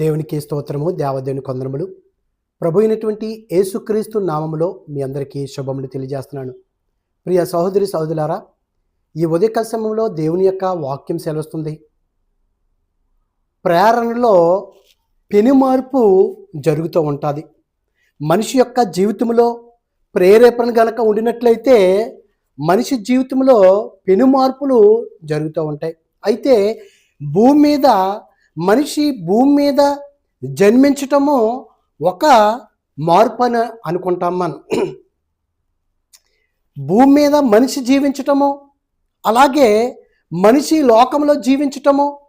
దేవునికి స్తోత్రము దేవదేవుని కొందరములు. ప్రభు అయినటువంటి యేసుక్రీస్తు నామములో మీ అందరికీ శుభములు తెలియజేస్తున్నాను. ప్రియ సహోదరి సహోదరులారా ఈ ఉదయకాల సమయంలో దేవుని యొక్క వాక్యం సెలవుస్తుంది. ప్రేరణలో పెను మార్పు జరుగుతూ ఉంటుంది. మనిషి యొక్క జీవితంలో ప్రేరేపణ గనక ఉండినట్లయితే మనిషి జీవితంలో పెను మార్పులు జరుగుతూ ఉంటాయి. అయితే భూమి మీద మనిషి భూమి మీద జన్మించటము ఒక మార్పు అని అనుకుంటాం మనం. భూమి మీద మనిషి జీవించటము అలాగే మనిషి లోకంలో జీవించటము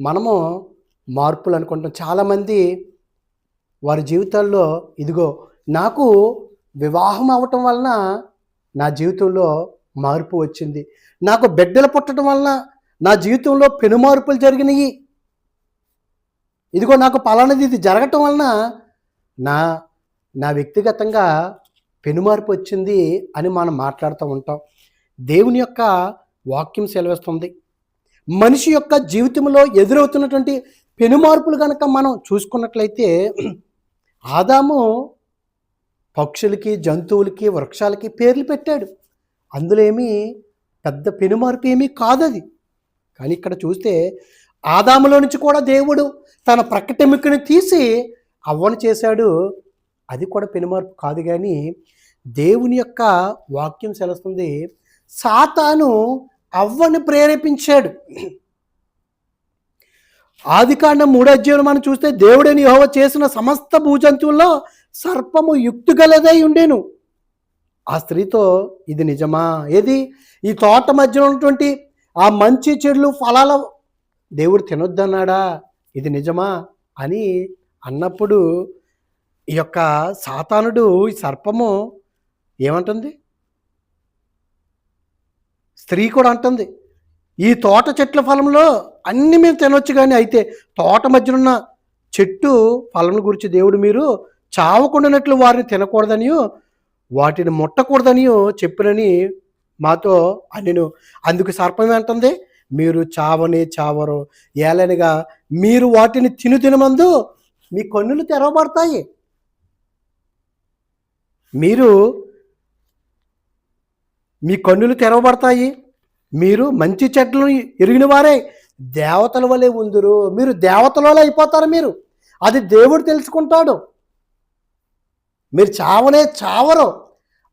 మనము మార్పులు అనుకుంటాం. చాలామంది వారి జీవితాల్లో ఇదిగో నాకు వివాహం అవటం వలన నా జీవితంలో మార్పు వచ్చింది. నాకు బిడ్డలు పుట్టడం వలన నా జీవితంలో పెను మార్పులు జరిగినాయి. ఇదిగో నాకు పలానది ఇది జరగటం వలన నా నా వ్యక్తిగతంగా పెనుమార్పు వచ్చింది అని మనం మాట్లాడుతూ ఉంటాం. దేవుని యొక్క వాక్యం సెలవిస్తుంది. మనిషి యొక్క జీవితంలో ఎదురవుతున్నటువంటి పెనుమార్పులు కనుక మనం చూసుకున్నట్లయితే ఆదాము పక్షులకి జంతువులకి వృక్షాలకి పేర్లు పెట్టాడు. అందులో ఏమీ పెద్ద పెనుమార్పు ఏమీ కాదు అది కానీ ఇక్కడ చూస్తే ఆదాములో నుంచి కూడా దేవుడు తన ప్రకటెముకని తీసి అవ్వను చేశాడు. అది కూడా పెనుమార్పు కాదు కానీ దేవుని యొక్క వాక్యం సెలవుస్తుంది సాతాను అవ్వని ప్రేరేపించాడు. ఆది కాండం మూడో అధ్యాయులు మనం చూస్తే దేవుడని యెహోవా చేసిన సమస్త భూజంతువుల్లో సర్పము యుక్తిగలదై ఉండేను. ఆ స్త్రీతో ఇది నిజమా? ఏది? ఈ తోట మధ్యలో ఉన్నటువంటి ఆ మంచి చెడులు ఫలాల దేవుడు తినొద్దన్నాడా? ఇది నిజమా? అని అన్నప్పుడు ఈ యొక్క సాతానుడు ఈ సర్పము ఏమంటుంది? స్త్రీ కూడా అంటుంది ఈ తోట చెట్ల ఫలంలో అన్ని మేము తినొచ్చు కానీ అయితే తోట మధ్యన ఉన్న చెట్టు ఫలం గురించి దేవుడు మీరు చావకుండానట్లు వారిని తినకూడదనియో వాటిని ముట్టకూడదనియో చెప్పినని మాతో నేను అందుకు సర్పం ఏంటంది మీరు చావనే చావరు. ఏలనగా మీరు వాటిని తిను తినమందు మీ కన్నులు తెరవబడతాయి. మీరు మీ కన్నులు తెరవబడతాయి. మీరు మంచి చెట్లను ఎరిగిన వారే దేవతల వలె ఉందరు. మీరు దేవతల వలె అయిపోతారు మీరు. అది దేవుడు తెలుసుకుంటాడు. మీరు చావనే చావరు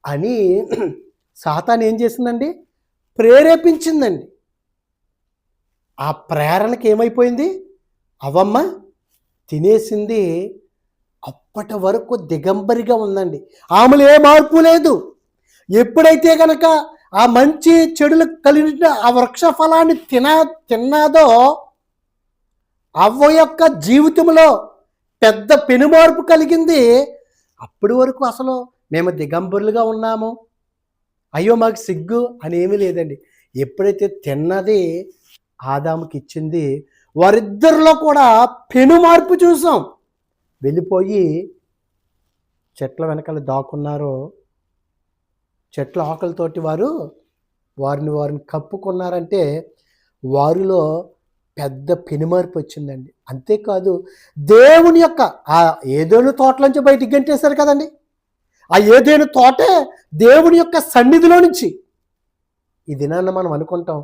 అని సాతాన్ ఏం చేసిందండి? ప్రేరేపించిందండి. ఆ ప్రేరణకి ఏమైపోయింది? అవమ్మ తినేసింది అప్పటి వరకు దిగంబరిగా ఉందండి. ఆమెలో ఏ మార్పు లేదు. ఎప్పుడైతే కనుక ఆ మంచి చెడులు కలిగిన ఆ వృక్ష ఫలాన్ని తిన తిన్నాదో అవ్వ యొక్క జీవితంలో పెద్ద పెనుమార్పు కలిగింది. అప్పటి వరకు అసలు మేము దిగంబరులుగా ఉన్నాము. అయ్యో మాకు సిగ్గు అని ఏమీ లేదండి. ఎప్పుడైతే తిన్నది ఆదాముకి ఇచ్చింది వారిద్దరిలో కూడా పెను మార్పు చూసాం. వెళ్ళిపోయి చెట్ల వెనకాల దాక్కున్నారో చెట్ల ఆకలితోటి వారు వారిని వారిని కప్పుకున్నారంటే వారిలో పెద్ద పెనుమార్పు వచ్చిందండి. అంతేకాదు దేవుని యొక్క ఆ ఏదోను తోటలోంచి బయటికి గంటేశారు కదండి. ఆ ఏదేను తోటే దేవుని యొక్క సన్నిధిలో నుంచి ఈ దినాన్న మనం అనుకుంటాం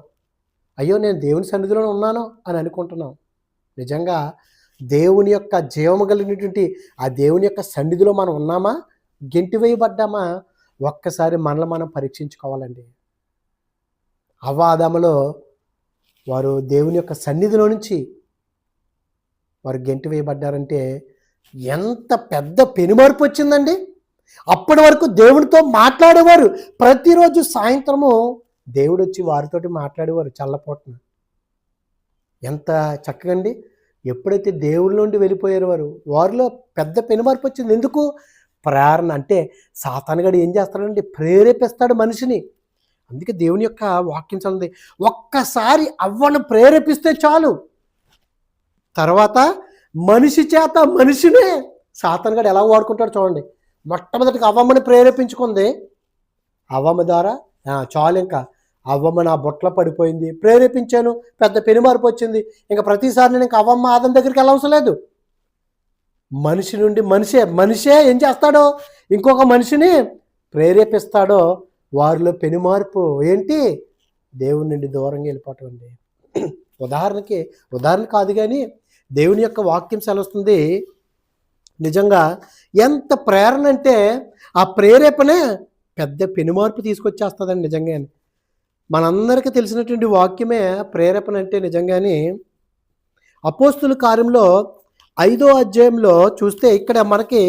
అయ్యో నేను దేవుని సన్నిధిలో ఉన్నాను అని అనుకుంటున్నాం. నిజంగా దేవుని యొక్క జీవము కలిగినటువంటి ఆ దేవుని యొక్క సన్నిధిలో మనం ఉన్నామా? గెంటి వేయబడ్డామా? ఒక్కసారి మనల్ని మనం పరీక్షించుకోవాలండి. అవాదములో వారు దేవుని యొక్క సన్నిధిలో నుంచి వారు గెంటి వేయబడ్డారంటే ఎంత పెద్ద పెనుమార్పు వచ్చిందండి. అప్పటి వరకు దేవుడితో మాట్లాడేవారు. ప్రతిరోజు సాయంత్రము దేవుడు వచ్చి వారితోటి మాట్లాడేవారు చల్లపోటున. ఎంత చక్కగండి. ఎప్పుడైతే దేవుడి నుండి వెళ్ళిపోయారు వారు వారిలో పెద్ద పెనుమార్పు వచ్చింది. ఎందుకు? ప్రేరణ అంటే సాతానుగాడు ఏం చేస్తాడంటే ప్రేరేపిస్తాడు మనిషిని. అందుకే దేవుని యొక్క వాక్యం చల్లింది ఒక్కసారి అవ్వను ప్రేరేపిస్తే చాలు. తర్వాత మనిషి చేత మనిషినే సాతానుగాడు ఎలా వాడుకుంటాడు చూడండి. మొట్టమొదటిగా అవ్వమ్మని ప్రేరేపించుకుంది. అవ్వమ్మ ద్వారా చాలు ఇంకా. అవ్వమ్మ నా బొట్ల పడిపోయింది. ప్రేరేపించాను. పెద్ద పెనుమార్పు వచ్చింది. ఇంకా ప్రతిసారి నేను ఇంకా అవ్వమ్మ ఆదం దగ్గరికి వెళ్ళవసరం లేదు. మనిషి నుండి మనిషే మనిషే ఏం చేస్తాడో? ఇంకొక మనిషిని ప్రేరేపిస్తాడో? వారిలో పెనుమార్పు ఏంటి? దేవుని నుండి దూరంగా వెళ్ళిపోవటం అండి. ఉదాహరణకి ఉదాహరణ కాదు కానీ దేవుని యొక్క వాక్యం సెలవుస్తుంది. నిజంగా ఎంత ప్రేరణ అంటే ఆ ప్రేరేపణే పెద్ద పెనుమార్పు తీసుకొచ్చేస్తుందండి నిజంగానే మనందరికీ తెలిసినటువంటి వాక్యమే ప్రేరేపణ అంటే నిజంగానే అపోస్తుల కార్యంలో ఐదో అధ్యాయంలో చూస్తే ఇక్కడ మనకి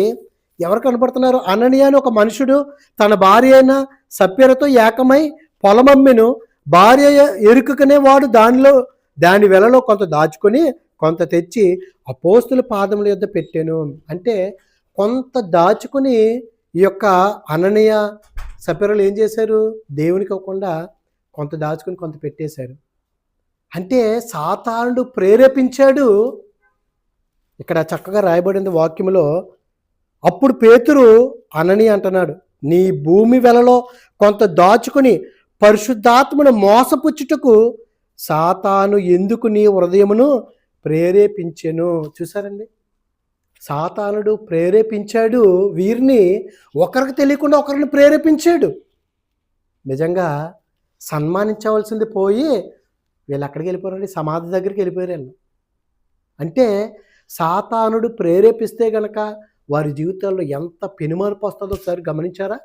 ఎవరు కనపడుతున్నారు? అననీయ అని ఒక మనుషుడు తన భార్య అయిన సభ్యులతో ఏకమై పొలమమ్మెను భార్య ఎరుకకనే వాడు దానిలో దాని వెలలో కొంత దాచుకొని కొంత తెచ్చి అపోస్తుల పాదముల యొద్ద పెట్టాను. అంటే కొంత దాచుకుని ఈ యొక్క అననీయ సభ్యులు ఏం చేశారు? దేవునికి ఇవ్వకుండా కొంత దాచుకుని కొంత పెట్టేశారు. అంటే సాతానుడు ప్రేరేపించాడు. ఇక్కడ చక్కగా రాయబడింది వాక్యములో అప్పుడు పేతురు అనని అంటున్నాడు నీ భూమి వెలలో కొంత దాచుకుని పరిశుద్ధాత్మను మోసపుచ్చుటకు సాతాను ఎందుకు నీ హృదయమును ప్రేరేపించెను? చూసారండి సాతానుడు ప్రేరేపించాడు వీరిని ఒకరికి తెలియకుండా ఒకరిని ప్రేరేపించాడు. నిజంగా సన్మానించవలసింది పోయి వీళ్ళు ఎక్కడికి వెళ్ళిపోయారండి సమాధి దగ్గరికి వెళ్ళిపోయారు వీళ్ళు. అంటే సాతానుడు ప్రేరేపిస్తే గనక వారి జీవితాల్లో ఎంత పెనుమార్పు వస్తుందో ఒకసారి గమనించారా?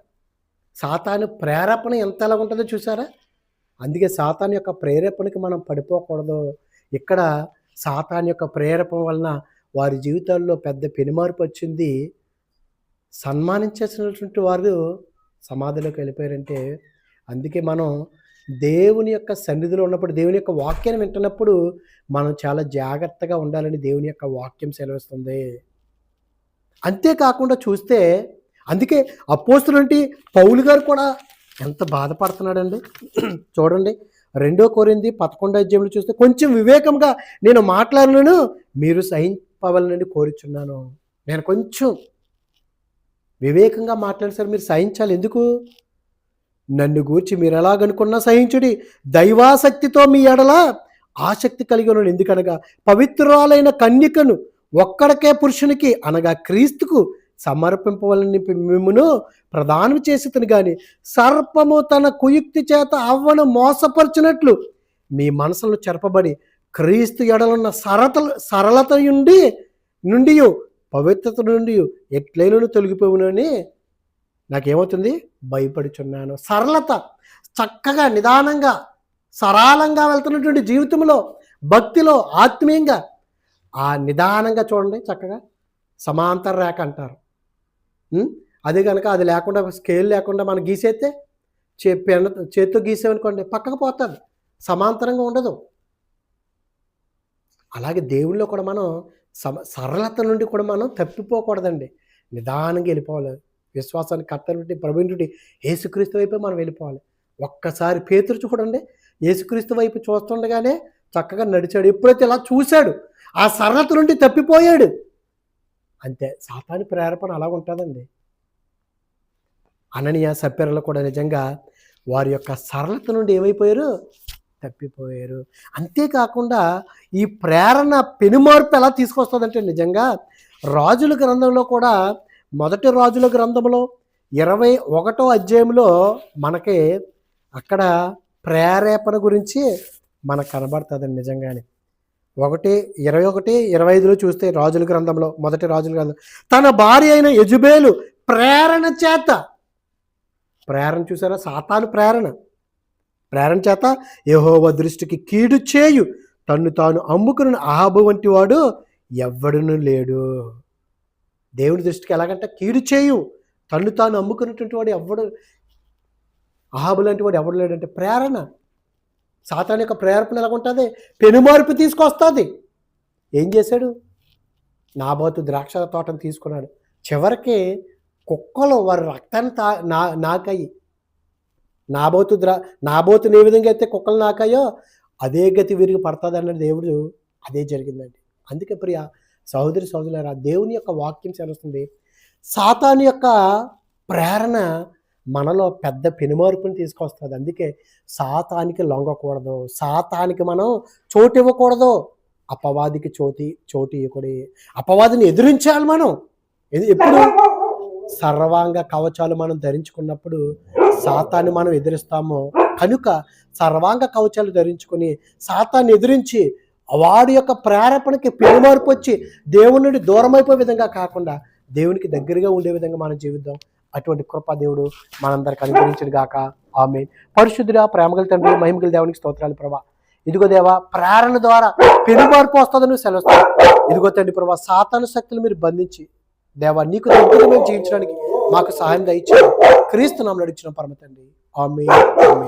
సాతాను ప్రేరేపణ ఎంత ఎలా ఉంటుందో చూసారా అందుకే సాతాన్ యొక్క ప్రేరేపణకి మనం పడిపోకూడదు. ఇక్కడ సాతాన్ యొక్క ప్రేరేపణ వలన వారి జీవితాల్లో పెద్ద పెనుమార్పు వచ్చింది. సన్మానించేసినటువంటి వారు సమాధిలోకి వెళ్ళిపోయారంటే అందుకే మనం దేవుని యొక్క సన్నిధిలో ఉన్నప్పుడు దేవుని యొక్క వాక్యాన్ని వింటున్నప్పుడు మనం చాలా జాగ్రత్తగా ఉండాలని దేవుని యొక్క వాక్యం సెలవిస్తుంది. అంతేకాకుండా చూస్తే అందుకే అపోస్తులంటి పౌలు గారు కూడా ఎంత బాధపడుతున్నాడండి. చూడండి రెండో కోరింది పదకొండో అధ్యాయంలో చూస్తే కొంచెం వివేకంగా నేను మాట్లాడను మీరు సహింపవాలని కోరుచున్నాను. నేను కొంచెం వివేకంగా మాట్లాడేసరి మీరు సహించాలి. ఎందుకు? నన్ను గూర్చి మీరు ఎలాగనుకున్నా సహించుడి. దైవాసక్తితో మీ ఎడల ఆసక్తి కలిగి ఉన్నాడు. ఎందుకనగా పవిత్రురాలైన కన్యకను ఒక్కడికే పురుషునికి అనగా క్రీస్తుకు సమర్పింపవలని మిమ్మును ప్రదానం చేసి కానీ సర్పము తన కుయుక్తి చేత అవ్వను మోసపరిచినట్లు మీ మనసులను చెరపబడి క్రీస్తు ఎడలున్న సరత సరళత నుండి నుండి పవిత్రత నుండి ఎట్లైనను తొలగిపోవునని నాకేమవుతుంది? భయపడుచున్నాను. సరళత చక్కగా నిదానంగా సరళంగా వెళ్తున్నటువంటి జీవితంలో భక్తిలో ఆత్మీయంగా ఆ నిదానంగా చూడండి చక్కగా సమాంతర రేఖ అంటారు. అది కనుక అది లేకుండా స్కేల్ లేకుండా మనం గీసేస్తే చే పెన్న చేత్తో గీసామనుకోండి పక్కకు పోతుంది. సమాంతరంగా ఉండదు. అలాగే దేవుళ్ళో కూడా మనం సమ సరళత నుండి కూడా మనం తప్పిపోకూడదండి. నిదానంగా వెళ్ళిపోవాలి. విశ్వాసాన్ని కర్త నుండి ప్రభు నుండి యేసుక్రీస్తు వైపే మనం వెళ్ళిపోవాలి. ఒక్కసారి పేతురు చూడండి. యేసుక్రీస్తు వైపు చూస్తుండగానే చక్కగా నడిచాడు. ఎప్పుడైతే ఇలా చూశాడు ఆ సరళత నుండి తప్పిపోయాడు. అంతే. సాతాని ప్రేరేపణ అలా ఉంటుందండి. అననీయ సప్పెరలు కూడా నిజంగా వారి యొక్క సరళత నుండి ఏమైపోయారు? తప్పిపోయారు. అంతేకాకుండా ఈ ప్రేరణ పెనుమార్పు ఎలా తీసుకొస్తుందంటే నిజంగా రాజుల గ్రంథంలో కూడా మొదటి రాజుల గ్రంథంలో ఇరవై ఒకటో అధ్యాయంలో మనకి అక్కడ ప్రేరేపణ గురించి మనకు కనబడుతుందండి నిజంగానే. ఒకటి ఇరవై ఒకటి ఇరవై ఐదులో చూస్తే రాజుల గ్రంథంలో మొదటి రాజుల గ్రంథం. తన భార్య అయిన యజుబేలు ప్రేరణ చేత ప్రేరణ చూసారా? సాతాను ప్రేరణ. ప్రేరణ చేత యహోవ దృష్టికి కీడు చేయు. తన్ను తాను అమ్ముకున్న ఆహాబు వంటి వాడు ఎవ్వడును లేడు. దేవుని దృష్టికి ఎలాగంటే కీడు చేయు. తన్ను తాను అమ్ముకున్నటువంటి వాడు ఎవ్వడు అహాబు లాంటి వాడు ఎవడు లేడంటే ప్రేరణ. సాతాన్ యొక్క ప్రేరణ ఎలా ఉంటుంది పెనుమార్పు తీసుకొస్తుంది. ఏం చేశాడు? నాబోతు ద్రాక్ష తోటను తీసుకున్నాడు. చివరికి కుక్కలు వారి రక్తాన్ని తా నా నాకయ్యి నాబోతు ద్రా నాబోతుని ఏ విధంగా అయితే కుక్కలు నాకాయో అదే గతి విరిగి పడుతుంది అన్న దేవుడు. అదే జరిగిందండి. అందుకే ప్రియ సహోదరి సహోదరులారా దేవుని యొక్క వాక్యం సెలవుస్తుంది. సాతాను యొక్క ప్రేరణ మనలో పెద్ద పెనుమార్పుని తీసుకొస్తుంది. అందుకే సాతానికి లొంగకూడదు. సాతానికి మనం చోటు ఇవ్వకూడదు. అపవాదికి చోటి చోటు ఇవ్వకూడదు. అపవాదిని ఎదిరించాలి మనం. ఎప్పుడు? సర్వాంగ కవచాలు మనం ధరించుకున్నప్పుడు సాతాన్ని మనం ఎదిరిస్తాము? కనుక సర్వాంగ కవచాలు ధరించుకొని సాతాన్ని ఎదిరించి వాడి యొక్క ప్రేరేపణకి పెనుమార్పు వచ్చి దేవుని నుండి దూరం అయిపోయే విధంగా కాకుండా దేవునికి దగ్గరగా ఉండే విధంగా మనం జీవిద్దాం. అటువంటి కృప దేవుడు మనందరికి అనుగ్రహించడు గాక. ఆమె పరిశుద్ధుడా ప్రేమగల తండ్రి మహిమగల దేవునికి స్తోత్రాలు ప్రభా. ఇదిగో దేవా ప్రేరణ ద్వారా పెనుమార్పు వస్తుందని సెలవుస్తాను ఇదిగో తండ్రి ప్రభా సాతాను శక్తులు మీరు బంధించి దేవా నీకు దగ్గర మేము జీవించడానికి మాకు సహాయం దయచేయండి క్రీస్తు నామలు నడిచిన పరమ తండ్రి. ఆమె ఆమె